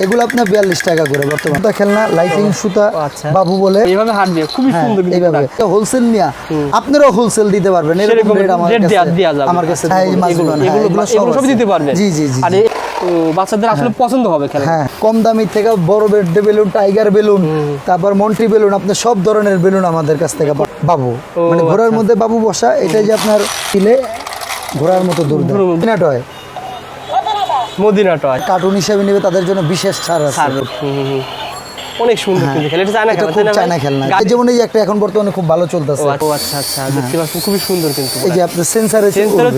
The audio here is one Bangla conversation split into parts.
এগুলো আপনার বিয়াল্লিশ টাকা করে বর্তমান। খেলনা লাইটিং সুতা আচ্ছা। বাবু বলে। এইভাবে হাঁটবে খুবই হ্যাঁ, সুন্দর এইভাবে। হোলসেল নিয়া। আপনারাও হোলসেল দিতে পারবেন এরকম রেট আমার কাছে আমার কাছে হ্যাঁ, এগুলো- হ্যাঁ, সব। দিতে পারবেন জি জি জি আর এ- ও, বাচ্চাদের আসলে পছন্দ হবে খেলা। হ্যাঁ কম দামি থেকে বড় বেডে বেলুন টাইগার বেলুন তারপর মন্টি বেলুন আপনার সব ধরনের বেলুন আমাদের কাছ থেকে বাবু মানে ঘোড়ার আচ্ছা। মধ্যে বাবু বসা এটা যে আপনার ঘোড়ার মতো দূর। হয় মদিনা টয় কার্টুন হিসেবে নেবে তাদের জন্য বিশেষ ছাড় আছে। অনেক সুন্দর কিন্তু খেলা। এটা চায়না খেলা খেলনা যেমন এই একটা এখন বর্তমানে খুব ভালো চলতেছে। আচ্ছা, ও আচ্ছা। আচ্ছা দেখতে পাচ্ছেন খুবই সুন্দর কিন্তু এই যে আপনার সেন্সারে এ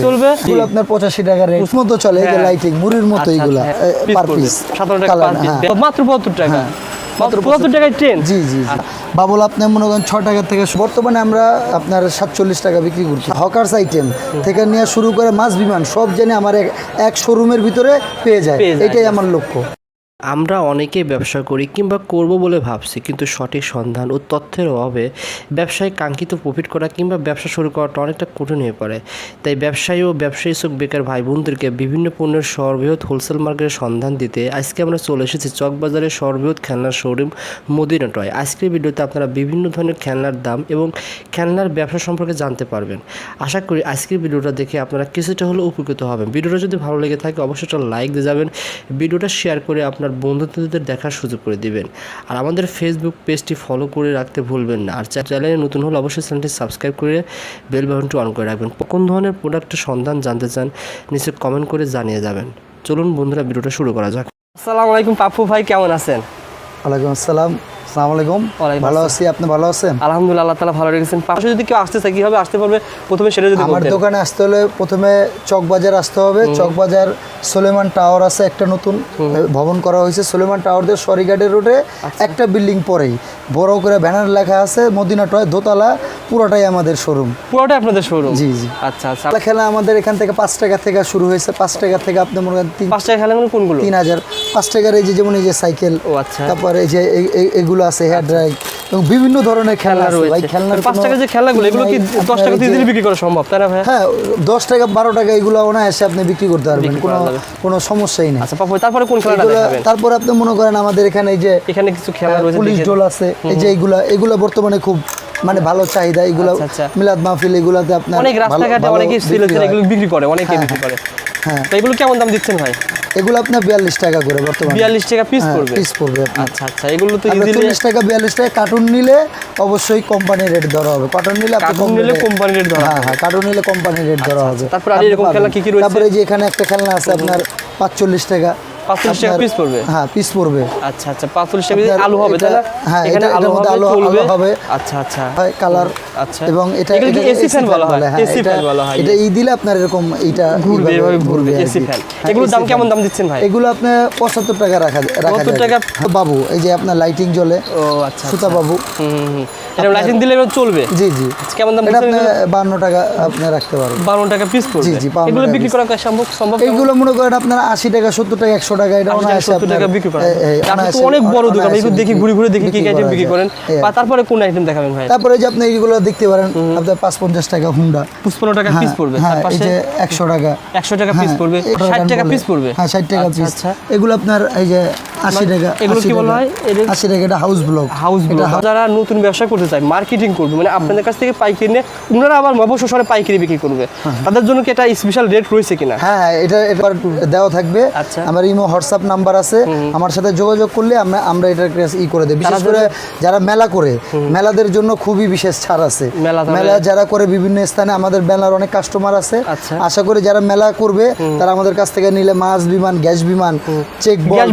চলবে? এগুলো আপনার পঁচাশি টাকা রেট মতো চলে এই যে হ্যাঁ। লাইটিং মুড়ির মতো আচ্ছা, এগুলা আচ্ছা, হ্যাঁ, পার পিস 17 টাকা পার পিস মাত্র 72 টাকা। মাত্র 72 টাকায় ট্রেন? জি জি জি। বাবুল আপনি মনে করেন ছ টাকা থেকে বর্তমানে আমরা আপনার সাতচল্লিশ টাকা বিক্রি করছি। হকার্স আইটেম থেকে নিয়ে শুরু করে মাছ বিমান সব জেনে আমার এক শোরুমের ভিতরে পেয়ে যায়, এটাই আমার লক্ষ্য। আমরা অনেকেই ব্যবসা করি কিংবা করব বলে ভাবছি, কিন্তু সঠিক সন্ধান ও তথ্যের অভাবে ব্যবসায় কাঙ্ক্ষিত প্রফিট করা কিংবা ব্যবসা শুরু করাটা অনেকটা কঠিন হয়ে পড়ে। তাই ব্যবসায়ী ও ব্যবসায়ী চোখ বেকার ভাই বোনদেরকে বিভিন্ন পণ্যের সর্ববৃহৎ হোলসেল মার্কেটের সন্ধান দিতে আজকে আমরা চলে এসেছি চকবাজারের সর্ববৃহৎ খেলনার শোরুম মদিনা টয় আজকের ভিডিওতে আপনারা বিভিন্ন ধরনের খেলনার দাম এবং খেলনার ব্যবসা সম্পর্কে জানতে পারবেন। আশা করি আজকের ভিডিওটা দেখে আপনারা কিছুটা হলেও উপকৃত হবেন। ভিডিওটা যদি ভালো লেগে থাকে, অবশ্যই একটা লাইক দিয়ে যাবেন। ভিডিওটা শেয়ার করে আপনার বন্ধুদের দেখার সুযোগ করে দিবেন। আর আমাদের ফেসবুক পেজটি ফলো করে রাখতে ভুলবেন না। আর চ্যানেলে নতুন হলে অবশ্যই চ্যানেলটি সাবস্ক্রাইব করে বেল বাটনটি অন করে রাখবেন। কোন ধরনের প্রোডাক্টের সন্ধান জানতে চান নিচে কমেন্ট করে জানিয়ে যাবেন। চলুন বন্ধুরা ভিডিওটা শুরু করা যাক। আসসালামু আলাইকুম পাপ্পু ভাই কেমন আছেন? ওয়ালাইকুম আসসালাম। আসসালামু আলাইকুম। ভালো আছি আপনি ভালো আছেন? আলহামদুলিল্লাহ আল্লাহ তালা ভালো রেখেছেন। পাশে যদি কেউ আসতে চায় কীভাবে আসতে পারবে? প্রথমে সেটা যদি আমার দোকানে আসতে হলে প্রথমে চকবাজার আসতে হবে। চকবাজার সোলেমান টাওয়ার আছে একটা নতুন ভবন করা হয়েছে। সোলেমান টাওয়ার দিয়ে সরিঘাটের রোডে আচ্ছা। একটা বিল্ডিং পরেই। বড় করে ব্যানার লেখা আছে মদিনা টয় দোতলা পুরোটাই আমাদের শোরুম। পুরোটাই আপনাদের শোরুম? জি, জি। আচ্ছা আচ্ছা। খেলা খেলা আমাদের এখান থেকে পাঁচ টাকা থেকে শুরু হয়েছে। পাঁচ টাকা থেকে আপনি মনে করেন পাঁচ টাকা খেলাগুলো কোনগুলো? তিন হাজার। পাঁচ টাকার এই যে যেমন এই যে সাইকেল ও আচ্ছা। তারপরে এই যে এই- এগুলো আছে হেয়ার ড্রাই এবং বিভিন্ন ধরনের খেলনা খেলনা আছে। ভাই রয়েছে খেলনার পাঁচ টাকা যে খেলাগুলো এগুলো কি। দশ টাকা দিয়ে বিক্রি করা সম্ভব? তাই না ভাই হ্যাঁ দশ টাকা বারো টাকা এগুলো অনায়াসে আপনি বিক্রি করতে পারবেন কোনো কোনো সমস্যাই নেই। আচ্ছা তারপরে কোন দেখাবেন? তারপর আপনি মনে করেন আমাদের এখানে এই যে এখানে কিছু খেলা রয়েছে পুলিশ ডোল আছে এই যে এগুলা এগুলা বর্তমানে খুব মানে ভালো চাহিদা এগুলো আচ্ছা, আচ্ছা। মিলাদ মাহফিল এগুলাতে আপনার অনেক রাস্তাঘাটে অনেকে এগুলো বিক্রি করে অনেকে হ্যাঁ, বিক্রি করে। হ্যাঁ। তো এগুলো কেমন দাম দিচ্ছেন ভাই? এগুলো আপনার বিয়াল্লিশ টাকা করে বর্তমানে। বিয়াল্লিশ টাকা পিস পড়বে? পিস পড়বে আচ্ছা আচ্ছা এগুলো তো চল্লিশ টাকা বিয়াল্লিশ টাকা কার্টুন নিলে অবশ্যই কোম্পানি রেট ধরা হবে। কার্টুন নিলে কার্টুন নিলে কোম্পানির কোম্পানি রেট ধরা হ্যাঁ হ্যাঁ কার্টুন নিলে কোম্পানি রেট ধরা হবে। তারপরে আর এরকম খেলা কি কি রয়েছে? তারপরে যে এখানে একটা খেলনা আছে আপনার পাঁচচল্লিশ টাকা। 45 টাকা আপনার- পড়বে? হ্যাঁ পিস পড়বে। আচ্ছা আচ্ছা পাঁচচল্লিশ টাকা আলু হবে তাই হ্যাঁ, এখানে আলু হবে আলু- আলু হবে। আচ্ছা আচ্ছা। হয় কালার। আচ্ছা। এবং এটা এগুলো এসি ফ্যান বলা হয়? হ্যাঁ, এসি ফ্যান বলা হয়। এটা ই দিলে আপনার এরকম এইটা ঘুরবে এভাবে ঘুরবে এসি ফ্যান হ্যাঁ, এগুলোর দাম কেমন দাম দিচ্ছেন ভাই? এগুলো আপনার পঁচাত্তর টাকা রাখা রাখা 72 টাকা? বাবু এই যে আপনার লাইটিং জ্বলে। ও আচ্ছা সুতা বাবু। হুম হুম, হুম। এটা লাইসেন্স দিলে চলবে? জি জি। আচ্ছা, কেমন দাম দিচ্ছেন আপনি এগুলো? বান্ন টাকা আপনি রাখতে পারবেন। বারো টাকা পিস পড়বে। জি, জি, এগুলো বিক্রি করা সম্ভব সম্ভব কেমন? মনে করেন আপনার আশি টাকা সত্তর টাকা একশো টাকা এটা সত্তর টাকা, অনায়াসে 70 টাকা আপনার- বিক্রি করেন। অনেক বড় দোকান এগুলো দেখি ঘুরে ঘুরে দেখি কি আইটেম বিক্রি করেন? বা তারপরে কোন আইটেম দেখাবেন ভাই? তারপরে যে আপনি এইগুলো দেখতে পারেন আপনার পাঁচ পঞ্চাশ টাকা হুন্ডা। পুষ্পন্ন টাকা পিস পড়বে হ্যাঁ এই পাশে যে একশো টাকা। একশো টাকা পিস হ্যাঁ, পড়বে ষাট টাকা পিস পড়বে। হ্যাঁ ষাট টাকা আচ্ছা, পিস আচ্ছা। এগুলো আপনার এই যে আশি টাকা এগুলো কি বলা হয়? আশি টাকা এটা হাউস ব্লক হাউস এটা যারা নতুন ব্যবসা করতে চায় মার্কেটিং করবে মানে আপনাদের কাছ থেকে পাইকারি নিয়ে ওনারা আবার সরে পাইকারি বিক্রি করবে। তাদের জন্য কি একটা স্পেশাল রেট রয়েছে কিনা? হ্যাঁ হ্যাঁ এটা এবার দেওয়া থাকবে। আচ্ছা। আমার ইমো হোয়াটসঅ্যাপ নাম্বার আছে। আমার সাথে যোগাযোগ করলে আমরা আমরা এটা ই করে দেই। বিশেষ করে যারা মেলা করে মেলাদের জন্য খুবই বিশেষ ছাড় আছে। মেলা যারা করে বিভিন্ন স্থানে আমাদের মেলার অনেক কাস্টমার আছে। আচ্ছা। আশা করি যারা মেলা করবে তারা আমাদের কাছ থেকে নিলে মাছ বিমান গ্যাস বিমান চেক বল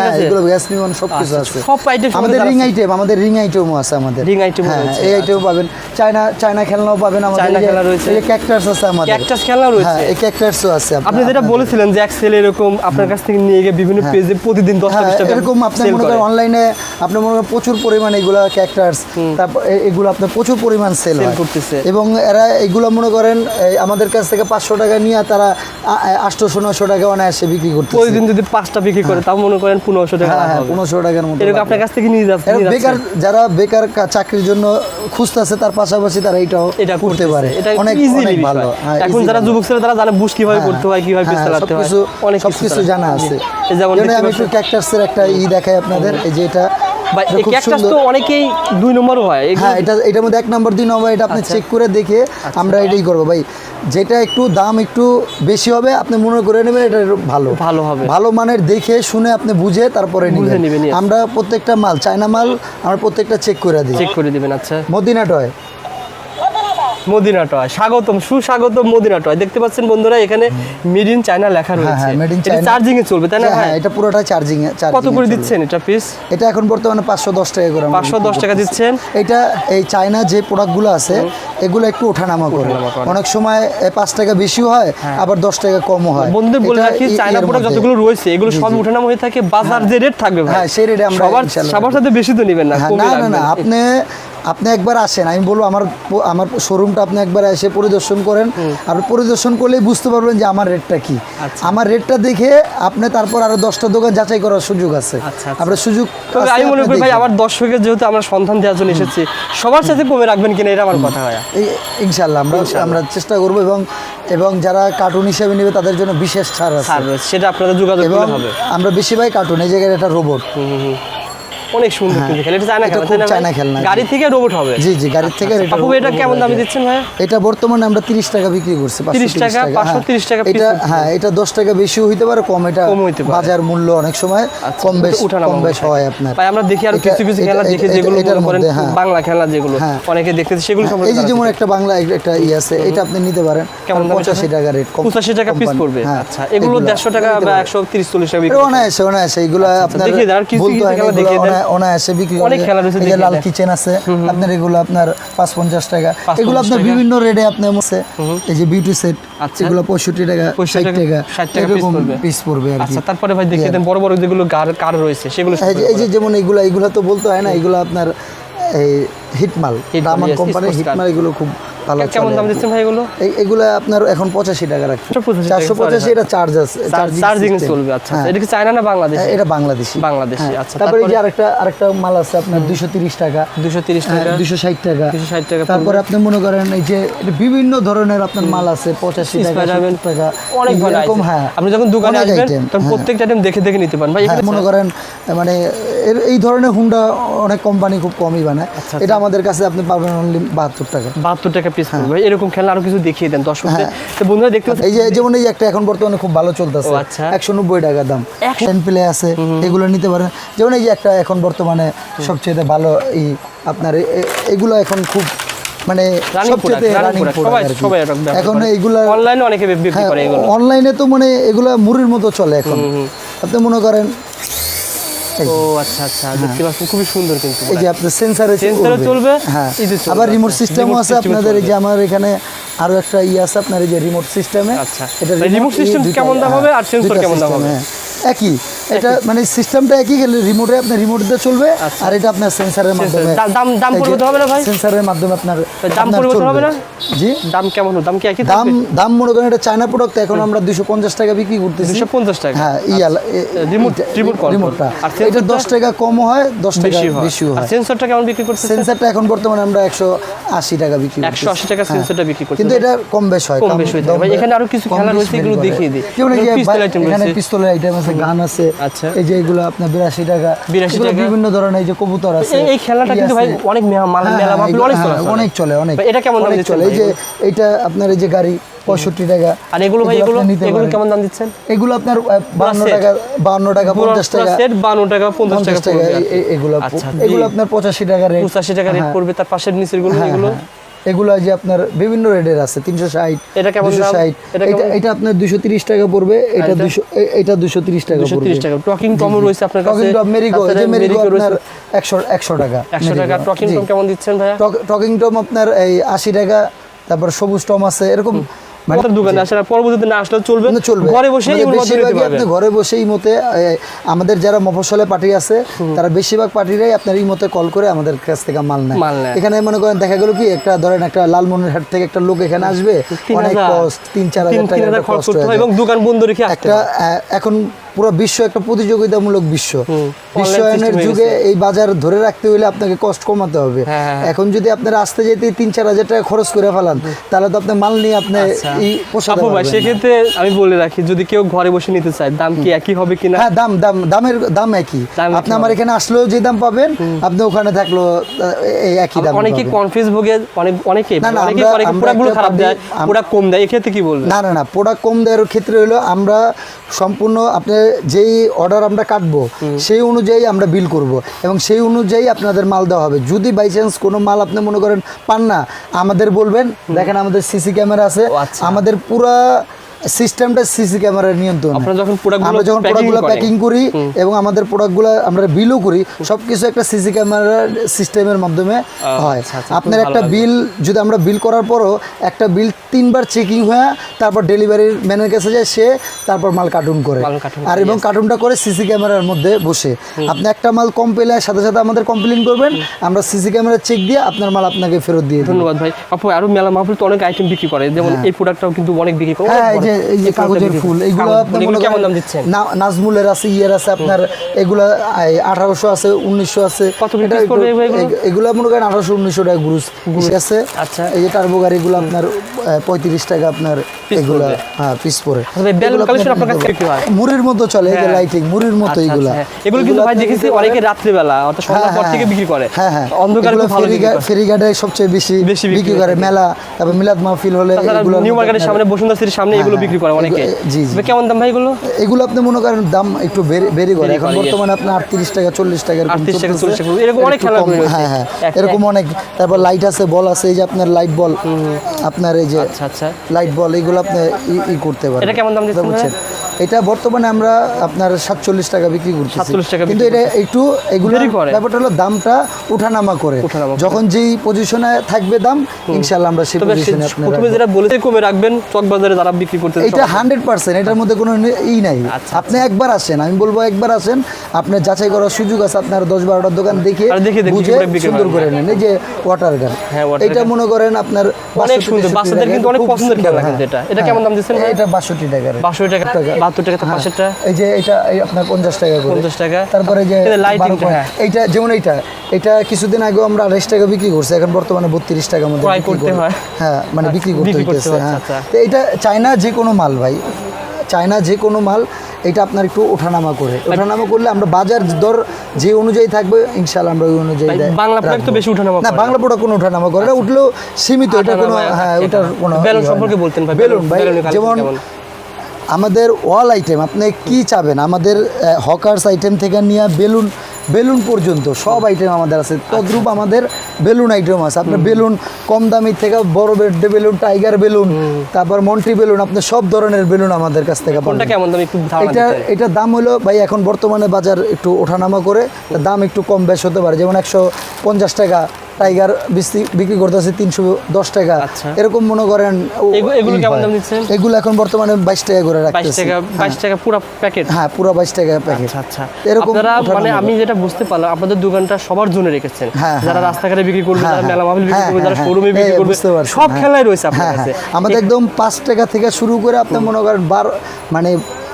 গ্যাস আছে বল আপনাদের হ্যাঁ কাছে? এগুলো গ্যাস বিমান সব কিছু আছে। সব item আমাদের রিং আইটেম আমাদের রিং আইটেমও আছে আমাদের। Ring item ও হ্যাঁ এই আইটেমও পাবেন। চায়না চায়না খেলনাও পাবেন আমাদের চায়না খেলনা রয়েছে। এই ক্যাকটাস আছে আমাদের। ক্যাকটাস খেলনা রয়েছে? হ্যাঁ এই ক্যাকটাসও আছে আপনি যেটা বলেছিলেন যে এরকম আপনার কাছ থেকে নিয়ে গিয়ে বিভিন্ন পেজে প্রতিদিন দশটা হ্যাঁ, এরকম আপনি মনে করেন অনলাইনে আপনি মনে করেন প্রচুর পরিমাণে এগুলো তারপর এগুলো আপনার প্রচুর পরিমাণ সেল হয়। করতেছে। এবং এরা এগুলো মনে করেন আমাদের কাছ থেকে পাঁচশো টাকা নিয়ে তারা আটশোশো নশো টাকা অনায়াসে বিক্রি করতেছে। প্রতিদিন যদি পাঁচটা বিক্রি করে তাও মনে করেন পনেরোশো টাকা হ্যাঁ হ্যাঁ হবে। পনেরোশো টাকার মতো এরকম আপনার কাছ থেকে নিয়ে যাচ্ছে বেকার যারা বেকার চাকরির জন্য খুঁজতেছে তার পাশাপাশি তারা এটাও এটা করতে পারে। এটা অনেক অনেক ভালো। হ্যাঁ, এখন যারা যুবক ছেলে তারা জানে বুশ কীভাবে করতে হয় কীভাবে হ্যাঁ, চালাতে হয় অনেক সবকিছু জানা আছে। যেমন যেমন আমি একটু ক্যাকটাসের একটা ই দেখাই আপনাদের। এই যে এটা বা এই ক্যাকটাস তো অনেকেই দুই নম্বরও হয় হ্যাঁ এটা এটার মধ্যে এক নম্বর দুই নম্বর এটা আপনি আচ্ছা। চেক করে দেখে আমরা এটাই করব। ভাই যেটা একটু দাম একটু বেশি হবে আপনি মনে করে নেবেন এটা ভালো। ভালো হবে। ভালো মানের দেখে শুনে আপনি বুঝে তারপরে নেবেন, আমরা প্রত্যেকটা মাল চায়না মাল আমরা প্রত্যেকটা চেক করে দিই। চেক করে দিবেন আচ্ছা। মদিনা টয় মদিনা টয় স্বাগতম সুস্বাগতম মদিনা টয় দেখতে পাচ্ছেন বন্ধুরা এখানে মেড ইন চায়না লেখা রয়েছে। হ্যাঁ, এটা চার্জিং এ চলবে তাই না হ্যাঁ ভাই? এটা পুরোটা চার্জিং কত করে দিচ্ছেন এটা পিস এটা এখন বর্তমানে পাঁচশো দশ টাকা করে আমরা পাঁচশো দশ বিক্রি টাকা দিচ্ছেন। এটা এই চায়না যে প্রোডাক্টগুলো আছে এগুলো একটু ওঠানামা করে। অনেক সময় এ পাঁচ টাকা বেশি হয় আবার দশ টাকা কম হয়। বন্ধুদের বলে রাখি চায়না প্রোডাক্ট যতগুলো রয়েছে এগুলো সব উঠানামা হয়ে থাকে। বাজার যে রেট থাকবে ভাই হ্যাঁ, সেই রেটে আমরা সবার সাথে বেশি তো নেবেন হ্যাঁ, না না না আপনি আপনি একবার আসেন আমি বলব আমার আমার শোরুমটা আপনি একবার এসে পরিদর্শন করেন আপনি পরিদর্শন করলেই বুঝতে পারবেন যে আমার রেটটা কি। আচ্ছা। আমার রেটটা দেখে আপনি তারপর আরও দশটা দোকান যাচাই করার সুযোগ আছে। আচ্ছা, আচ্ছা। আপনার সুযোগ আমি মনে করি ভাই। আমার দর্শকের যেহেতু আমরা সন্ধান দেওয়ার জন্য এসেছি সবার সাথে কমে রাখবেন কিনা এটা আমার কথা হয় ইনশাল্লাহ আমরা আমরা চেষ্টা করব এবং এবং যারা কার্টুন হিসেবে নেবে তাদের জন্য বিশেষ ছাড় আছে। সেটা আপনাদের যোগাযোগ হবে। আমরা বেশিরভাগ কার্টুন এই জায়গায় একটা রোবট। অনেক সুন্দর কিন্তু খেলা এটা চায়না এটা খেলা খুব তাই না ভাই? চায়না খেলনা। গাড়ি থেকে রোবট হবে জি জি গাড়ির থেকে আচ্ছা, এটা কেমন দামে দিচ্ছেন ভাই এটা বর্তমানে আমরা তিরিশ টাকা বিক্রি করছি 30 টাকা, 530 টাকা এটা হ্যাঁ এটা দশ টাকা বেশিও হইতে পারে কম এটা। বাজার মূল্য অনেক সময় আচ্ছা, কম বেশ কম বেশ হয়। হয় আপনার ভাই আমরা দেখি আর কিছু কিছু খেলা দেখে যেগুলো মনে করেন হ্যাঁ। বাংলা খেলা যেগুলো হ্যাঁ। অনেকে দেখতেছে সেগুলো এই যে যেমন একটা বাংলা একটা ই আছে এটা আপনি নিতে পারেন কেমন দাম এটা পঁচাশি ভাই? টাকা রেট পঁচাশি টাকা পিস পড়বে আচ্ছা এগুলো দেড়শো টাকা বা একশো তিরিশ চল্লিশ টাকা বিক্রি। অনায়াসে অনায়াসে এগুলো আপনার দেখিয়ে দেন, আর কিছু কিছু খেলা। অনায়া- অনায়াসে বিক্রি অনেক করে। খেলা রয়েছে, যে লাল কিচেন আছে আপনার এগুলো আপনার পাঁচ পঞ্চাশ টাকা। এগুলো আপনার বিভিন্ন রেটে আপনার মধ্যে এই যে বিউটি সেট আচ্ছা। এগুলো পঁয়ষট্টি টাকা ষাট টাকা 60 টাকা এরকম পিস পড়বে আর কি। আচ্ছা তারপরে ভাই দেখিয়ে দেন বড় বড় যেগুলো কার রয়েছে সেগুলো এই যে- যেমন এগুলো এগুলো তো বলতে হয় না এগুলো আপনার এই হিটমাল দামান কোম্পানির হিটমাল এগুলো খুব ভালো কেমন দাম দিচ্ছেন ভাই এগুলো? এগুলো আপনার এখন পঁচাশি টাকা রাখছে। চারশো পঁচাশি এটা চার্জ আছে চার্জিং চলবে আচ্ছা। এটা কি চায়না না বাংলাদেশ? এটা বাংলাদেশি। বাংলাদেশি। আচ্ছা, তারপরে যে আরেকটা আরেকটা মাল আছে আপনার দুশো তিরিশ টাকা। দুশো তিরিশ টাকা? দুশো ষাট টাকা। 260 টাকা তারপরে আপনি মনে করেন এই যে বিভিন্ন ধরনের আপনার মাল আছে পঁচাশি টাকা টাকা। অনেক এরকম হ্যাঁ আপনি যখন দোকানে আসবেন তখন হ্যাঁ। প্রত্যেকটা আইটেম দেখে দেখে নিতে পারেন। ভাই হ্যাঁ, মনে করেন মানে এই ধরনের হুন্ডা অনেক কোম্পানি খুব কমই বানায়। আচ্ছা, এটা আমাদের কাছে আপনি পাবেন অনলি বাহাত্তর টাকা। বাহাত্তর টাকা পিস হ্যাঁ। ভাই এরকম খেলা আরও কিছু দেখিয়ে দেন দর্শকদের। তো বন্ধুরা দেখতে এই যে যেমন এই একটা এখন বর্তমানে খুব ভালো চলতেছে। আচ্ছা। একশো নব্বই টাকা দাম। টেন প্লে আছে এগুলো নিতে পারেন। যেমন এই যে একটা এখন বর্তমানে সবচেয়ে ভালো এই আপনার এগুলো এখন খুব মানে সবচেয়ে রানিং এখন। এইগুলা অনলাইনে অনেকে বিক্রি হ্যাঁ করে এগুলো। অনলাইনে তো মানে এগুলো মুড়ির মতো চলে এখন। আপনি মনে করেন ও আচ্ছা আচ্ছা দেখতে পাচ্ছেন খুবই সুন্দর কিন্তু এই যে আপনার সেন্সারে Sensor চলবে, হ্যাঁ। এই যে চলবে, আবার রিমোট আচ্ছা। সিস্টেমও আছে আপনাদের এই যে আমার এখানে আরও একটা ইয়ে আছে আপনার এই যে রিমোট সিস্টেমে আচ্ছা। remote এই কেমন দাম হ্যাঁ, হবে আর কেমন দাম হবে? হ্যাঁ। একই। এটা মানে সিস্টেমটা একই গেলে রিমোটে আপনার রিমোট দিয়ে চলবে আচ্ছা। আর এটা আপনার সেন্সারের মাধ্যমে দাম- দাম পরিবর্তন হবে না ভাই? সেন্সারের মাধ্যমে আপনার দাম পরিবর্তন হবে না? জি দাম কেমন দাম কি একই দাম দাম মনে করেন এটা চায়না প্রোডাক্ট এখন আমরা দুশো পঞ্চাশ টাকা বিক্রি করতেছি 250 টাকা? হ্যাঁ ইয়া Remote- remote control। রিমোটটা আর এটা sensorটা? দশ টাকা কম হয় দশ টাকা বেশি হয় সেন্সরটা কেমন বিক্রি করছে সেন্সারটা এখন বর্তমানে আমরা একশো আশি টাকা বিক্রি করতেছি। 180 টাকা হ্যাঁ। সেন্সরটা বিক্রি করছে কিন্তু এটা কম বেশ হয় কম বেশ হয়ে। ভাই, এখানে আরও কিছু খেলা রয়েছে, এগুলো দেখিয়ে দিই। পিস্তলের আইটেম আছে গান আছে আচ্ছা। এই যে এগুলো আপনার বিরাশি টাকা। 82 এগুলো টাকা। বিভিন্ন ধরনের যে কবুতর আছে। এই- খেলাটা কিন্তু ভাই অনেক মেলা হ্যাঁ, মেলা হ্যাঁ, অনেক হ্যাঁ, চলে অনেক চলে অনেক। এটা কেমন দাম চলে। এই যে এইটা আপনার এই যে গাড়ি পঁয়ষট্টি টাকা। আর এগুলো ভাই এগুলো এগুলো কেমন দাম দিচ্ছেন? এগুলো আপনার বান্ন টাকা বান্ন টাকা পঞ্চাশ টাকা। সেট 52 টাকা পঞ্চাশ টাকা এগুলো আচ্ছা এগুলো আপনার পঁচাশি টাকা রেট 85 টাকা রেট পড়বে তার পাশের নিচেরগুলো এগুলো। এগুলো যে আপনার বিভিন্ন রেটের আছে তিনশো ষাট এটা কেমন দুশো ষাট। এটা এটা আপনার দুশো তিরিশ টাকা পড়বে এটা এটা? দুশো এটা দুশো তিরিশ টাকা পড়বে। টাকা। টকিং টম রয়েছে আপনার কাছে? টকিং টপ মেরিগো যে মেরিগো আপনার একশো একশো টাকা 100 টাকা টকিং টপ টম কেমন দিচ্ছেন ভাইয়া? টকিং টম আপনার এই আশি টাকা তারপর সবুজ টম আছে এরকম আমাদের দোকানে আসলে পরবর্তীতে না আসলে চলবে চলবে। ঘরে বসে আমাদের আপনি ঘরে বসেই মতে যারা মফসলে পার্টি আছে তারা বেশিরভাগ পার্টিরাই আপনার এই মতে কল করে আমাদের কাছ থেকে মাল নেয়। এখানে মনে করেন দেখা গেল কি একটা ধরেন একটা লালমনিরহাট থেকে একটা লোক এখানে আসবে অনেক। কস্ট তিন চার হাজার টাকা খরচ করতে হয় এবং দোকান বন্ধ রেখে একটা এখন পুরো বিশ্ব একটা প্রতিযোগিতামূলক বিশ্ব। বিশ্বায়নের যুগে এই বাজার ধরে রাখতে হলে আপনাকে কষ্ট কমাতে হবে। হ্যাঁ, হ্যাঁ, হ্যাঁ। এখন যদি আপনার আসতে যেতে তিন চার হাজার টাকা খরচ করে ফেলান তাহলে তো আপনি মাল নিয়ে আপনি আচ্ছা। সেক্ষেত্রে আমি বলে রাখি যদি কেউ ঘরে বসে নিতে চায় দাম কি একই হবে কিনা? হ্যাঁ দাম দাম দামের দাম একই। আপনি আমার এখানে আসলেও যে দাম পাবেন আপনি ওখানে থাকলেও আহ, এই একই দাম অনেকে কনফিউজ ভোগে অনেক অনেকে অনেকে প্রোডাক্টগুলো খারাপ দেয় প্রোডাক্ট কম দেয় এক্ষেত্রে কি বলবেন? না না না প্রোডাক্ট কম দেওয়ার ক্ষেত্রে হলো আমরা সম্পূর্ণ আপনি যেই অর্ডার আমরা কাটবো সেই অনুযায়ী আমরা বিল করব এবং সেই অনুযায়ী আপনাদের মাল দেওয়া হবে। যদি বাই চান্স কোনো মাল আপনি মনে করেন পান না আমাদের বলবেন। দেখেন আমাদের সিসি ক্যামেরা আছে। আচ্ছা। আমাদের পুরা সিস্টেমটা সিসি ক্যামেরার নিয়ন্ত্রণ। আমরা যখন প্রোডাক্টগুলো প্যাকিং করি এবং আমাদের প্রোডাক্টগুলো আমরা বিলও করি সবকিছু একটা সিসি ক্যামেরার সিস্টেমের মাধ্যমে হয়। আচ্ছা, আচ্ছা, আপনার একটা বিল যদি আমরা বিল করার পরও একটা বিল তিনবার চেকিং হয়ে তারপর ডেলিভারির ম্যানের কাছে যায় সে তারপর মাল কার্টুন করে। আর এবং কার্টুনটা করে সিসি ক্যামেরার মধ্যে বসে। আপনি একটা মাল কম পেলে সাথে সাথে আমাদের কমপ্লেন করবেন আমরা সিসি ক্যামেরা চেক দিয়ে আপনার মাল আপনাকে ফেরত দিয়ে ধন্যবাদ ভাই। আপু আরও মেলা মাহফিল তো অনেক আইটেম বিক্রি করে যেমন এই প্রোডাক্টটাও কিন্তু অনেক বিক্রি করে হ্যাঁ যে। এই যে কাগজের ফুল করে। এগুলো আপনি কেমন দাম দিচ্ছেন নাজমুলের আছে ইয়ের আছে আপনার এগুলা আঠারোশো আছে উনিশশো আছে এগুলো? এগ- এগুলো মনে করেন আঠারোশো উনিশশো টাকা গ্রুস আছে আচ্ছা। এই যে টার্বো গাড়িগুলো আপনার পঁয়ত্রিশ টাকা আপনার এগুলো। হ্যাঁ পিস পরে আচ্ছা হয়? মুড়ির মতো চলে এই যে হ্যাঁ। লাইটিং মুড়ির মতো আচ্ছা, এগুলা আচ্ছা, হ্যাঁ। এগুলো কিন্তু ভাই দেখেছি অনেকে রাত্রিবেলা অর্থাৎ সন্ধ্যার পর থেকে বিক্রি করে হ্যাঁ হ্যাঁ অন্ধকারে ভালো ঘাটে সবচেয়ে বেশি বেশি বিক্রি করে মেলা তারপর মিলাদ মাহফিল হলে নিউ মার্কেটের সামনে বসুন্ধরা সিটির সামনে এগুলো হ্যাঁ, বিক্রি করে অনেকে। জি, জি। কেমন দাম ভাই এগুলো? এগুলো আপনি মনে করেন দাম একটু বেড়ে- করে এখন বর্তমানে আপনার আটত্রিশ টাকা চল্লিশ টাকা এরকম 38 টাকা, চলতেছে। 40 টাকা, এরকম অনেক খেলা হ্যাঁ হ্যাঁ। এরকম অনেক। তারপর লাইট আছে বল আছে এই যে আপনার লাইট বল আপনার এই যে আচ্ছা আচ্ছা। লাইট বল এগুলো আপনি ই- করতে পারেন। এটা কেমন দাম দিচ্ছেন? এটা বর্তমানে আমরা আপনার সাতচল্লিশ টাকা বিক্রি করছি 47 টাকা কিন্তু এটা একটু এগুলো ব্যাপারটা হলো দামটা উঠানামা করে। যখন যেই পজিশনে থাকবে দাম ইনশাল্লাহ আমরা সেই পজিশনে আপনার প্রথমে যেটা বলেছে কমে রাখবেন যারা বিক্রি করতে এটা হান্ড্রেড পার্সেন্ট এটার মধ্যে কোনো ই নাই। আচ্ছা, আপনি একবার আসেন আমি বলব একবার আসেন আপনার যাচাই করার সুযোগ আছে আপনার দশ বারোটা দোকান দেখে বুঝে সুন্দর করে নেন। এই যে ওয়াটার গান হ্যাঁ, এটা মনে করেন আপনার অনেক সুন্দর, বাচ্চাদের কিন্তু অনেক পছন্দের খেলনা হ্যাঁ। এটা। এটা। কেমন দাম দিচ্ছেন এটা বাষট্টি বাষট্টি টাকা। বাহাত্তর টাকা হ্যাঁ। পাঁচশোটা এই যে এটা আপনার পঞ্চাশ টাকা করে। 50 টাকা। তারপরে যে এটা lighting বারো point- হ্যাঁ। এইটা যেমন এইটা এটা কিছুদিন আগেও আমরা আড়াইশ টাকা বিক্রি করছি এখন বর্তমানে বত্রিশ টাকা মধ্যে করতে হয়। হ্যাঁ মানে বিক্রি করতে হইতেছে হ্যাঁ আচ্ছা, তো এটা চায়না যে কোনো মাল ভাই চায়না যে কোনো মাল এটা আপনার একটু ওঠানামা করে। ওঠানামা করলে আমরা বাজার দর যে অনুযায়ী থাকবে ইনশাল্লাহ আমরা ওই অনুযায়ী বাংলা product তো বেশি ওঠানামা না বাংলা প্রোডাক্ট কোনো ওঠানামা করে না উঠলেও সীমিত এটা কোনো হ্যাঁ ওটার কোনো বেলুন সম্পর্কে বলতেন ভাই, বেলুন বেলুন- ভাই যেমন? আমাদের ওয়াল আইটেম আপনি কি চাবেন? আমাদের হকার্স আইটেম থেকে নিয়ে বেলুন বেলুন পর্যন্ত সব আইটেম আমাদের আছে। তদ্রূপ আমাদের বেলুন আইটেম আছে। আপনার বেলুন কম দামি থেকে বড় বেডে বেলুন টাইগার বেলুন তারপর মন্ট্রি বেলুন আপনি সব ধরনের বেলুন আমাদের কাছ থেকে কোনটা পাবেন। কেমন দাম একটু ধারণা এটা দাম হলো ভাই এখন বর্তমানে বাজার একটু ওঠানামা করে দাম একটু কম বেশ হতে পারে। যেমন একশো পঞ্চাশ টাকা টাইগার বিক্রি করতেছে তিনশো দশ টাকা। আচ্ছা। এরকম মনে করেন এগুলো হয়। এখন বর্তমানে বাইশ টাকা করে রাখতেছি। টাকা বাইশ টাকা পুরো প্যাকেট হ্যাঁ পুরো বাইশ টাকা প্যাকেট আচ্ছা আচ্ছা। এরকম মানে আমি যেটা বুঝতে পারলাম আপনাদের দোকানটা সবার জন্য রেখেছেন। হ্যাঁ, যারা হ্যাঁ। রাস্তাঘাটে বিক্রি করবে হ্যাঁ, যারা হ্যাঁ। মেলা মাহফিল বিক্রি হ্যাঁ, করবে যারা হ্যাঁ, শোরুমে হ্যাঁ, বিক্রি করবে সব হ্যাঁ। খেলাই রয়েছে আপনার হ্যাঁ কাছে। হ্যাঁ আমাদের একদম পাঁচ টাকা থেকে শুরু করে আপনি মনে করেন বারো মানে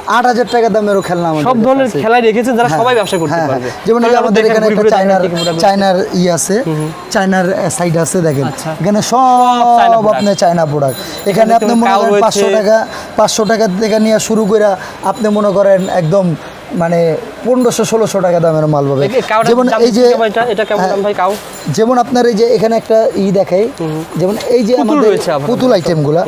আট হাজার টাকা দামেরও খেলনা আমাদের সব ধরনের। খেলাই যারা হ্যাঁ, সবাই ব্যবসা করতে হ্যাঁ, পারবে হ্যাঁ। যেমন এই যে তাহলে আমাদের এখানে একটা চায়নার চায়নার ই আছে চায়নার সাইড আছে দেখেন আচ্ছা। এখানে সব। আপনি চায়না প্রোডাক্ট এখানে আপনি মনে করেন পাঁচশো টাকা পাঁচশো টাকা থেকে নিয়ে শুরু করে আপনি মনে করেন একদম মানে পনেরোশো ষোলোশো টাকা দামের মাল পাবে। যেমন এই যে যেমন আপনার এই যে এখানে একটা ই দেখাই যেমন এই যে আমাদের। পুতুল আইটেমগুলা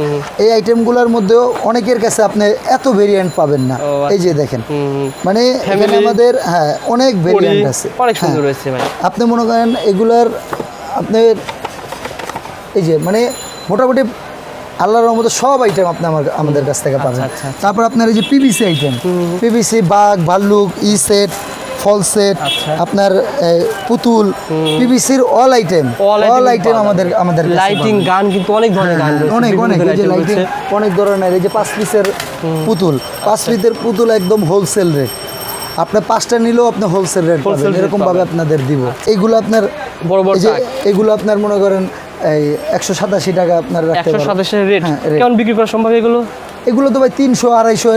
এই আইটেমগুলোর মধ্যেও অনেকের কাছে আপনি এত ভেরিয়েন্ট পাবেন না। এই যে দেখেন মানে এখানে আমাদের হ্যাঁ অনেক ভেরিয়েন্ট আছে। হ্যাঁ। আপনি মনে করেন এগুলার আপনার এই যে মানে মোটামুটি আল্লাহর রহমতে সব আইটেম আপনি আমার আমাদের কাছ থেকে পাবেন। আচ্ছা, আচ্ছা। তারপর আপনার এই যে পিভিসি আইটেম পিভিসি বাঘ ভাল্লুক ই সেট ফল সেট আচ্ছা। আপনার পুতুল পিভিসির অল আইটেম অল আইটেম আমাদের আমাদের লাইটিং গান কিন্তু অনেক ধরনের গান অনেক অনেক এই যে লাইটিং অনেক ধরনের এই যে পাঁচ পিসের পুতুল পাঁচ আচ্ছা। পিসের পুতুল একদম হোলসেল রেট আপনার পাঁচটা নিলেও আপনি হোলসেল রেট পাবেন rate এরকম ভাবে আপনাদের দিব। এইগুলো আপনার বড় বড় এগুলো আপনার মনে করেন এই একশো সাতাশি টাকা আপনার রাখতে রেট হ্যাঁ, কেমন বিক্রি করা সম্ভব এগুলো? এগুলো তো ভাই তিনশো আড়াইশো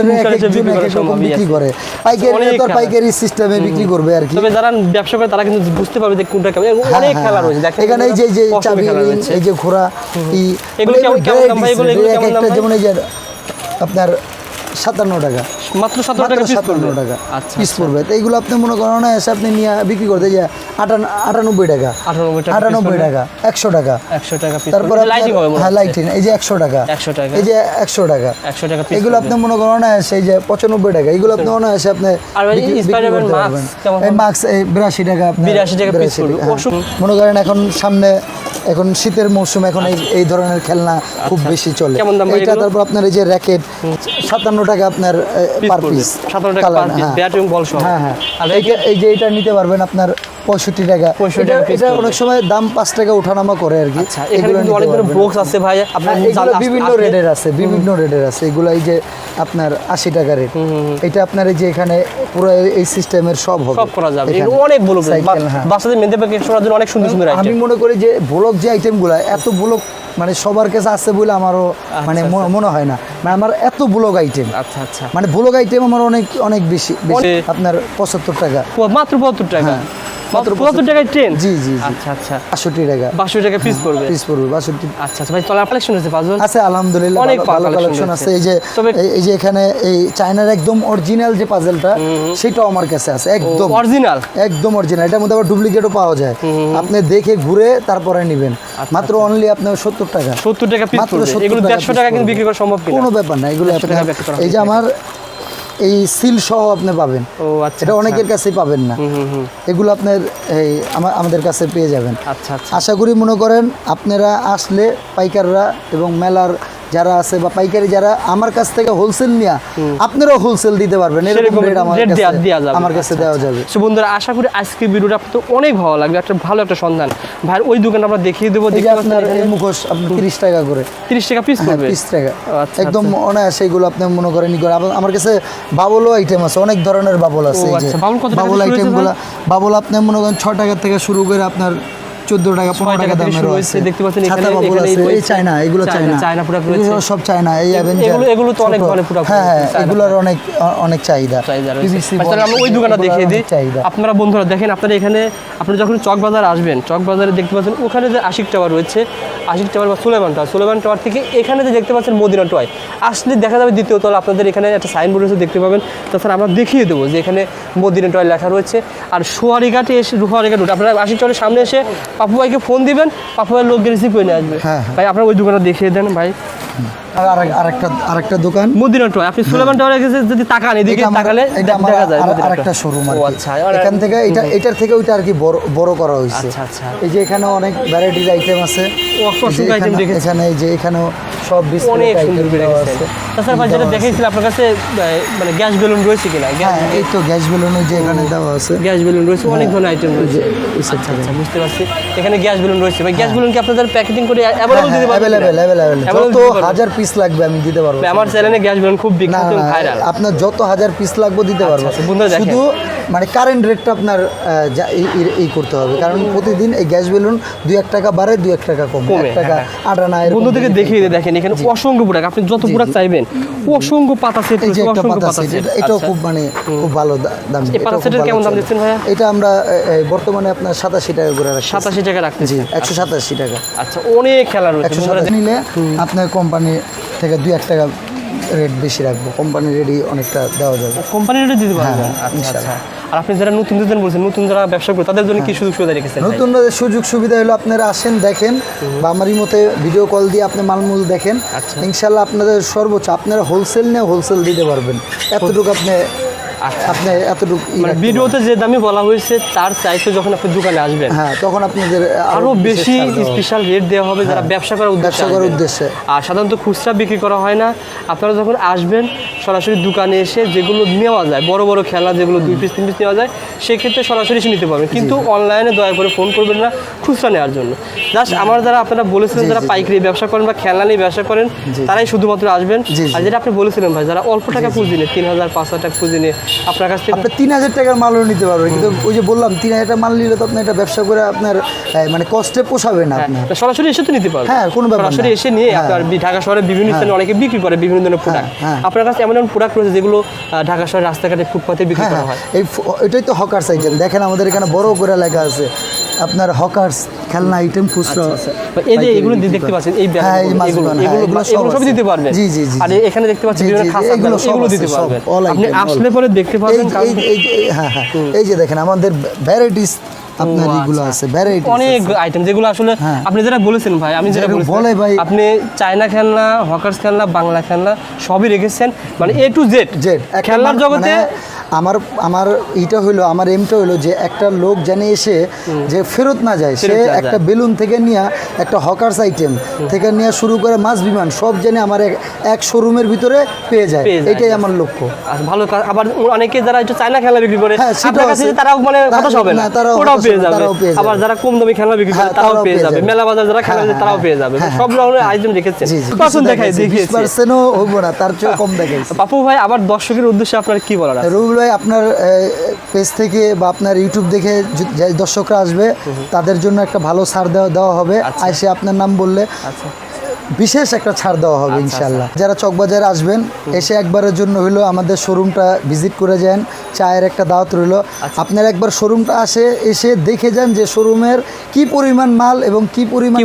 বিক্রি করা পাইকারি খেলা। পাইকারি সিস্টেমে বিক্রি করবে আর কি। তবে যারা ব্যবসা করে তারা কিন্তু বুঝতে পারবে যে কোনটা কেমন। হ্যাঁ, অনেক হ্যাঁ, খেলা। রয়েছে। এখানে এই যে যে চাবি। এই যে ঘোড়া এগুলো মানে কেমন- কেমন দাম ভাই? এগুলো- এগুলো কেমন দাম? যেমন এই যে আপনার সাতান্ন টাকা। মাত্র টাকা সাতান্ন টাকা আচ্ছা পিস পড়বে। তো এইগুলো আপনি মনে করেন না এসে আপনি নিয়ে বিক্রি করতে যে আটান- আটানব্বই টাকা। আটানব্বই টাকা একশো টাকা। একশো টাকা তারপর হ্যাঁ হচ্ছে। লাইটিং এই যে একশো টাকা। একশো টাকা। এই যে একশো টাকা। একশো টাকা এগুলো আপনি মনে করেন না এই যে পঁচানব্বই টাকা। এগুলো আপনি মনে হয় আপনি এই মাস্ক এই বিরাশি টাকা 82 টাকা piece 82 পড়বে। হ্যাঁ। মনে করেন এখন সামনে এখন শীতের মৌসুম এখন এই এই ধরনের খেলনা খুব বেশি চলে। এগুলো? তারপর আপনার এই যে র্যাকেট। সাতান্ন টাকা আপনার পার পিস 57 টাকা piece, bat এবং ball সহ। হ্যাঁ হ্যাঁ। আর এই যে এটা নিতে পারবেন আপনার পঁয়ষট্টি টাকা। 65 এটা অনেক সময় দাম পাঁচ টাকা ওঠানামা করে আর কি। আচ্ছা এখানে এগুলো অনেক ধরনের বক্স আছে ভাই। আপনার হ্যাঁ, এগুলো জান- বিভিন্ন রেটের আছে বিভিন্ন রেটের আছে। এগুলো এই যে আপনার আশি টাকা রেট। এটা আপনার এই যে এখানে পুরো এই- সিস্টেমের সব হবে। সব করা যাবে। অনেক হ্যাঁ। বাচ্চাদের মেয়েদের ব্যাগে করার জন্য অনেক সুন্দর সুন্দর আমি মনে করি যে ব্লক যে আইটেমগুলো এত ব্লক মানে সবার কাছে আছে বলে আমারও মানে ম- মনে হয় না। মানে আমার এত ব্লগ আইটেম আচ্ছা আচ্ছা। মানে ব্লগ আইটেম আমার অনেক অনেক বেশি বেশি। আপনার পঁচাত্তর টাকা। মাত্র পঁচাত্তর টাকা? হ্যাঁ, মাত্র মাত্র পঁচাত্তর টাকায় ট্রেন জি, জি, জি। আচ্ছা আচ্ছা। বাষট্টি টাকা। বাষট্টি টাকা পিস পড়বে? পিস পড়বে বাষট্টি। আচ্ছা আচ্ছা ভাই তলার কালেকশন আছে পাঁচজন আছে আলহামদুলিল্লাহ অনেক ভালো- পা ভালো collection কালেকশন আছে। এই যে এই- এই যে এখানে এই চায়নার একদম অরিজিনাল যে পাজেলটা সেটাও আমার কাছে আছে একদম। অরিজিনাল একদম অরিজিনাল এটার মধ্যে আবার ডুপ্লিকেটও পাওয়া যায়। আপনি দেখে ঘুরে তারপরে নেবেন। আচ্ছা, মাত্র অনলি আপনার সত্তর টাকা। সত্তর টাকা পিস পড়বে। এগুলো টাকা দেড়শো piece টাকা কিন্তু বিক্রি করা সম্ভব কিনা? কোনো ব্যাপার না এগুলো 100 টাকা আপনার- বিক্রি করা এই যে আমার এই সিল সহ আপনি পাবেন। ও আচ্ছা এটা অনেকের কাছেই পাবেন না। হুম হুম হুম। এগুলো আপনার এই আমা- আমাদের কাছে পেয়ে যাবেন। আচ্ছা আচ্ছা। আশা করি মনে করেন আপনারা আসলে পাইকাররা এবং মেলার যারা আছে বা পাইকারি যারা আমার কাছ থেকে হোলসেল নিয়ে আপনারাও হোলসেল দিতে পারবেন। এরকম রেট আমার কাছে। আমার কাছে আচ্ছা, দেওয়া যাবে। সো বন্ধুরা আশা করি আজকে ভিডিওটা আপনাদের অনেক ভালো লাগবে। একটা ভালো একটা সন্ধান। ভাই ওই দোকানটা আমরা দেখিয়ে দেবো। আপনার এই মুখোশ আপনি তিরিশ টাকা করে। তিরিশ টাকা পিস হ্যাঁ পড়বে। টাকা। আচ্ছা, একদম অনায়াসে এগুলো আপনি মনে করেন ই করে। আমার কাছে বাবলও আইটেম আছে অনেক ধরনের বাবল আছে এই যে। আচ্ছা, বাবল আইটেমগুলো বাবল আপনি মনে করেন ছ টাকা থেকে শুরু করে আপনার চোদ্দ টাকা পনেরো টাকা টাকা দামের শুরু দেখতে পাচ্ছেন ছাতা এখানে- আছে এই চায়না এগুলো চায়না, চায়না। চায়না রয়েছে। সব চায়না এই অ্যাভেঞ্জার এগুলো- এগুলো তো অনেক ধরনের product হ্যাঁ হ্যাঁ এগুলোর অনেক অনেক চাহিদা। তাহলে আমরা ওই দোকানটা দেখিয়ে দিই। আপনারা বন্ধুরা দেখেন আপনারা এখানে আপনি যখন চক বাজার আসবেন চক বাজারে দেখতে পাচ্ছেন ওখানে যে আশিক টাওয়ার রয়েছে আশিক টাওয়ার বা সুলেমান টাওয়ার সুলেমান টাওয়ার থেকে এখানে যে দেখতে পাচ্ছেন মদিনা টয় আসলে দেখা যাবে দ্বিতীয় তলা আপনাদের এখানে একটা সাইনবোর্ড রয়েছে দেখতে পাবেন। তাছাড়া আমরা দেখিয়ে দেবো যে এখানে মদিনা টয় লেখা রয়েছে। আর সোয়ারিঘাটে এসে সোয়ারিঘাট রোড আপনারা আশিক টাওয়ারের সামনে এসে পাপু ভাইকে ফোন দিবেন পাপু ভাইয়ের লোক রিসিভ করে নিয়ে আসবে হ্যাঁ, হ্যাঁ। ভাই আপনার ওই দোকানটা দেখিয়ে দেন ভাই আরেকটা আরেকটা দোকান। মদিনা টয় আপনি সুলেমান টাওয়ারের কাছে যদি তাকান এদিকে তাকালে এটা আমার দেখা যায় আর- মদিনা আরেকটা শোরুম আর আচ্ছা এখান থেকে এটা এটার থেকে ওইটা আর কি বড় বড় করা হয়েছে। আচ্ছা, আচ্ছা। এই যে এখানে অনেক আইটেম আছে। এখানে- এই যে এখানেও সব বিস্কুট অনেক সুন্দর করে রেখেছেন তাছাড়া ভাই যেটা দেখেছিল আপনার কাছে মানে গ্যাস বেলুন রয়েছে কিনা? হ্যাঁ এই তো গ্যাস বেলুন যে এখানে দেওয়া আছে। গ্যাস বেলুন রয়েছে অনেক ধরনের আইটেম রয়েছে। আচ্ছা আচ্ছা বুঝতে পারছি। এখানে গ্যাস বেলুন রয়েছে। ভাই গ্যাস বেলুন কি আপনাদের প্যাকেটিং করে অ্যাভেলেবল দিতে পারবেন? হাজার পিস লাগবে আমি দিতে পারব। আমার চ্যানেলে গ্যাস বেলুন খুব বিখ্যাত ভাইরাল। আপনার যত হাজার পিস লাগবে দিতে পারব। আচ্ছা। শুধু মানে কারেন্ট রেটটা আপনার এই- করতে হবে। কারণ প্রতিদিন এই গ্যাস বেলুন দুই এক টাকা বাড়ে দুই এক টাকা কমে। এক টাকা হ্যাঁ, আনা বন্ধু থেকে দেখিয়ে দেখেন এখানে অসংখ্য প্রোডাক্ট আপনি যত প্রোডাক্ট চাইবেন অসংখ্য পাতা সেট অসংখ্য পাতা সেট সেট এটা- এটাও খুব মানে খুব ভালো দাম। এই পাতা সেটের কেমন দাম দিচ্ছেন ভাইয়া? এটা আমরা বর্তমানে আপনার সাতাশি টাকা করে রাখছি। সাতাশি টাকা রাখতেছি। একশো সাতাশি টাকা। আচ্ছা অনেক খেলা রয়েছে নিলে আপনার কোম্পানি থেকে দুই এক টাকা রেট বেশি রাখব। কোম্পানি রেডি অনেকটা দেওয়া যাবে। কোম্পানি রেটে দিতে পারবেন হ্যাঁ, আচ্ছা আচ্ছা। আর আপনি যারা নতুন নতুন বলছেন নতুন যারা ব্যবসা করে তাদের জন্য কি সুযোগ সুবিধা রেখেছেন? নতুন সুযোগ সুবিধা হলো আপনারা আসেন দেখেন বা আমারই মতে ভিডিও কল দিয়ে আপনি মালমূল দেখেন। ইনশাআল্লাহ ইনশাল্লাহ আপনাদের সর্বোচ্চ আপনারা হোলসেল নিয়ে হোলসেল দিতে পারবেন। এতটুকু আপনি আচ্ছা। আপনি এতটুকু মানে ভিডিওতে যে দামে বলা হয়েছে তার চাইতে যখন আপনি দোকানে আসবেন হ্যাঁ তখন আপনাদের আরও বেশি। স্পেশাল রেট দেওয়া হবে যারা ব্যবসা করার উদ্দেশ্যে করার উদ্দেশ্যে। আর সাধারণত খুচরা বিক্রি করা হয় না। আপনারা যখন আসবেন সরাসরি দোকানে এসে যেগুলো নেওয়া যায় বড় বড় খেলা যেগুলো দুই পিস তিন পিস নেওয়া যায় সেক্ষেত্রে সরাসরি এসে নিতে পারবেন। কিন্তু অনলাইনে দয়া করে ফোন করবেন না খুচরা নেওয়ার জন্য। জাস্ট আমার যারা আপনারা বলেছিলেন যারা। পাইকারি ব্যবসা করেন বা খেলনা নিয়ে ব্যবসা করেন তারাই শুধুমাত্র আসবেন। আর যেটা আপনি বলেছিলেন ভাই যারা অল্প টাকা পুঁজি নিয়ে তিন হাজার পাঁচ হাজার টাকা পুঁজি নিয়ে আপনার কাছ থেকে? আপনি তিন হাজার টাকার মালও নিতে পারবেন। কিন্তু ওই যে বললাম তিন হাজার টাকা মাল নিলে তো আপনি এটা ব্যবসা করে আপনার মানে কষ্টে পোষাবে না আপনার হ্যাঁ, সরাসরি এসে তো নিতে পারবেন। হ্যাঁ, কোনো ব্যাপার সরাসরি এসে নিয়ে হ্যাঁ। আপনার ঢাকা শহরে বিভিন্ন স্থানে অনেকে বিক্রি করে বিভিন্ন ধরনের প্রোডাক্ট হ্যাঁ। আপনার কাছে এমন এমন প্রোডাক্ট রয়েছে যেগুলো ঢাকা শহরের রাস্তাঘাটে ফুটপাতে বিক্রি হ্যাঁ করা হ্যাঁ। হয়? এই এটাই তো হকার সাইকেল। দেখেন আমাদের এখানে বড় করে লেখা আছে আপনার হকার্স খেলনা আইটেম খুচরা বা এই যে এগুলো দেখতে পাচ্ছেন এই হ্যাঁ, এই মাছগুলো, হ্যাঁ, এগুলো সব সবই দিতে পারবেন? জি, জি, জি, আর এখানে দেখতে পাচ্ছেন বিভিন্ন খাসা এগুলো এগুলো দিতে পারবে আপনি আসলে পরে দেখতে পাবেন হ্যাঁ হ্যাঁ। এই যে দেখেন আমাদের ভ্যারাইটিস আপনার এগুলো আচ্ছা। আছে ভ্যারাইটিস অনেক আইটেম যেগুলো আসলে হ্যাঁ। আপনি যেটা বলেছেন ভাই আমি যেটা বলে ভাই- আপনি চায়না খেলনা হকার্স খেলনা বাংলা খেলনা সবই রেখেছেন মানে এ টু জেড জেড খেলনার জগতে আমার আমার এইটা হলো আমার এমটা হলো যে একটা লোক জানে এসে যে ফেরত না যায় সে। একটা বেলুন থেকে নিয়ে একটা হকার্স আইটেম থেকে নিয়ে শুরু করে মাছ বিমান সব জেনে আমার এক- শোরুমের ভিতরে পেয়ে যায়। এটাই আমার লক্ষ্য। ভালো আবার অনেকে যারা একটু চায়না খেলনা বিক্রি করে হ্যাঁ, তারাও মানে হবে না। তারাও পেয়ে যাবে। আবার যারা কম দামি খেলনা বিক্রি করে হ্যাঁ, তারাও তারাও পেয়ে যাবে। মেলা বাজার যারা খেলা হ্যাঁ, তারাও হ্যাঁ, পেয়ে যাবে সব ধরনের আইটেম রেখেছেন দেখাই বিশ দেখিয়েছি। পার্সেন্টও হইব না তার চেয়ে কম দেখাইছি। পাপু ভাই আবার দর্শকের উদ্দেশ্যে আপনার কি বলার আছে? ভাই আপনার পেজ থেকে বা আপনার ইউটিউব দেখে দর্শকরা আসবে তাদের জন্য একটা ভালো সার দেওয়া দেওয়া হবে। আচ্ছা। আইসে আপনার নাম বললে। আচ্ছা। বিশেষ একটা ছাড় দেওয়া হবে ইনশাল্লাহ যারা চকবাজারে আসবেন এসে একবারের জন্য হলো আমাদের শোরুমটা ভিজিট করে যান চায়ের একটা দাওয়াত রইল। আচ্ছা। আপনার একবার শোরুমটা আসে এসে দেখে যান যে শোরুমের কি পরিমাণ মাল এবং কি পরিমাণ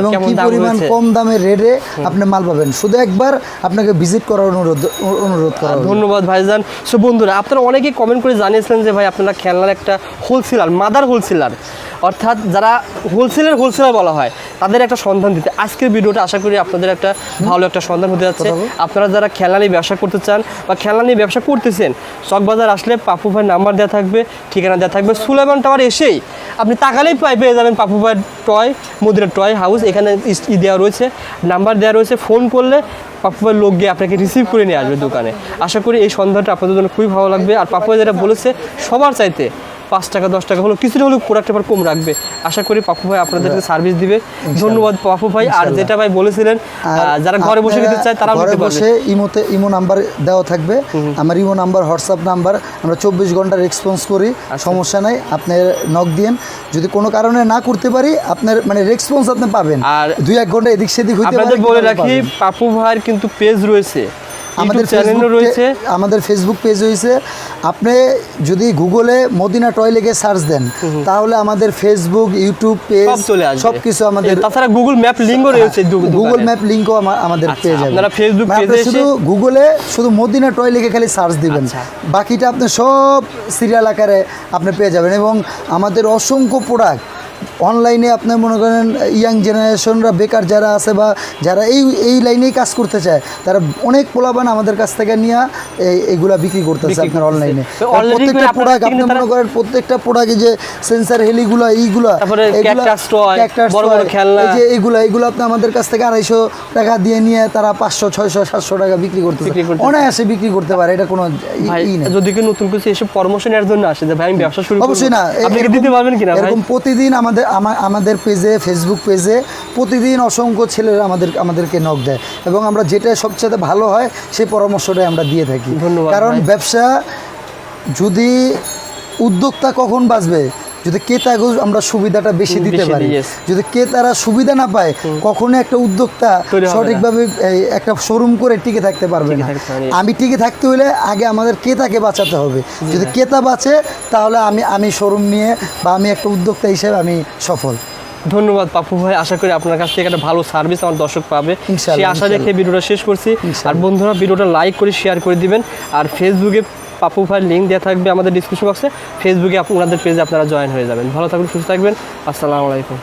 এবং কি পরিমাণ কম দামের রেটে আপনি মাল পাবেন। শুধু একবার আপনাকে ভিজিট করার অনুরোধ অনুরোধ করা ধন্যবাদ ভাইজান। সো বন্ধুরা আপনারা অনেকেই কমেন্ট করে জানিয়েছিলেন যে ভাই আপনারা খেলনার একটা হোলসেলার মাদার হোলসেলার অর্থাৎ যারা হোলসেলের হোলসেলার বলা হয় তাদের একটা সন্ধান দিতে। আজকের ভিডিওটা আশা করি আপনাদের একটা ভালো একটা সন্ধান হতে যাচ্ছে। আপনারা যারা খেলনা নিয়ে ব্যবসা করতে চান বা খেলনা নিয়ে ব্যবসা করতেছেন চকবাজার আসলে পাপু ভাইয়ের নাম্বার দেওয়া থাকবে ঠিকানা দেওয়া থাকবে। সুলেমান টাওয়ার এসেই আপনি তাকালেই পাই পেয়ে যাবেন পাপু ভাইয়ের টয় মদিনা টয় হাউস এখানে ই দেওয়া রয়েছে নাম্বার দেওয়া রয়েছে। ফোন করলে পাপু ভাইয়ের লোক গিয়ে আপনাকে রিসিভ করে নিয়ে আসবে দোকানে। আশা করি এই সন্ধানটা আপনাদের জন্য খুবই ভালো লাগবে। আর পাপু ভাই যেটা বলেছে সবার চাইতে পাঁচ টাকা দশ টাকা হলো কিছুটা হলেও প্রোডাক্ট আবার কম রাখবে। আশা করি পাপু ভাই আপনাদেরকে সার্ভিস দিবে। ধন্যবাদ পাপু ভাই। আর যেটা ভাই বলেছিলেন যারা ঘরে বসে নিতে চায় তারাও ঘরে বসে ইমোতে ইমো নাম্বার দেওয়া থাকবে। আমার ইমো নাম্বার হোয়াটসঅ্যাপ নাম্বার আমরা চব্বিশ ঘণ্টা রেসপন্স করি আচ্ছা। সমস্যা নাই আপনি নক দিয়েন। যদি কোনো কারণে না করতে পারি আপনার মানে রেসপন্স আপনি পাবেন। আর দুই এক ঘণ্টা এদিক সেদিক হইতে পারে, বলে রাখি। পাপু ভাইয়ের কিন্তু পেজ রয়েছে। আমাদের চ্যানেলও ফেসবুক রয়েছে। আমাদের ফেসবুক পেজ হয়েছে আপনি যদি গুগলে মদিনা টয় লিখে সার্চ দেন তাহলে আমাদের ফেসবুক ইউটিউব পেজ সব কিছু আমাদের তাছাড়া গুগল ম্যাপ লিঙ্কও রয়েছে গুগল। ম্যাপ লিঙ্কও আমাদের আচ্ছা, পেয়ে যাবেন। আপনারা Facebook মানে আপনি শুধু গুগলে শুধু মদিনা টয় লিখে খালি সার্চ দিবেন। আচ্ছা। বাকিটা আপনি সব সিরিয়াল আকারে আপনি পেয়ে যাবেন এবং আমাদের অসংখ্য প্রোডাক্ট অনলাইনে আপনি মনে করেন ইয়াং জেনারেশনরা বেকার যারা আছে বা যারা এই এই লাইনেই কাজ করতে চায় তারা অনেক পোলাবান আমাদের কাছ থেকে নিয়ে এই এইগুলা বিক্রি করতেছে আপনার অনলাইনে প্রত্যেকটা আপনারা প্রোডাক্ট আপনি মনে করেন প্রত্যেকটা প্রোডাক্টে যে সেন্সার হেলিগুলা এইগুলা যে এইগুলা এইগুলো আপনি আমাদের কাছ থেকে আড়াইশো টাকা দিয়ে নিয়ে তারা পাঁচশো ছয়শো সাতশো টাকা বিক্রি করতেছে। অনায়াসে বিক্রি করতে পারে এটা কোনো যদি নতুন কিছু এসব পরামর্শ নেওয়ার জন্য আসে যে ভাই আমি ব্যবসা শুরু অবশ্যই না আপনি এরকম- দিতে পারবেন কিনা এরকম প্রতিদিন আমাদের আমা- আমাদের পেজে ফেসবুক পেজে প্রতিদিন অসংখ্য ছেলেরা আমাদের আমাদেরকে নক দেয়। এবং আমরা যেটা সবচেয়ে ভালো হয় সেই পরামর্শটাই আমরা দিয়ে থাকি। কারণ ব্যবসা যদি উদ্যোক্তা কখন বাঁচবে যদি ক্রেতাগো আমরা সুবিধাটা বেশি দিতে পারি. যদি ক্রেতারা সুবিধা না পায় কখনো একটা উদ্যোক্তা। সঠিকভাবে একটা শোরুম করে টিকে থাকতে পারবে না. আমি টিকে থাকতে হলে আগে আমাদের ক্রেতাকে বাঁচাতে হবে। যদি ক্রেতা বাঁচে তাহলে আমি আমি শোরুম নিয়ে বা আমি একটা উদ্যোক্তা হিসেবে আমি সফল। ধন্যবাদ পাপু ভাই। আশা করি আপনার কাছ থেকে একটা ভালো সার্ভিস আমার দর্শক পাবে। সেই আশা রেখে। ভিডিওটা শেষ করছি। আর বন্ধুরা ভিডিওটা লাইক করে শেয়ার করে দিবেন। আর ফেসবুকে পাপু ভাইয়ের লিঙ্ক দেওয়া থাকবে আমাদের ডিসক্রিপশন বক্সে ফেসবুকে আপনাদের পেজে আপনারা জয়েন হয়ে যাবেন। ভালো থাকবেন, সুস্থ থাকবেন। আসসালামু আলাইকুম।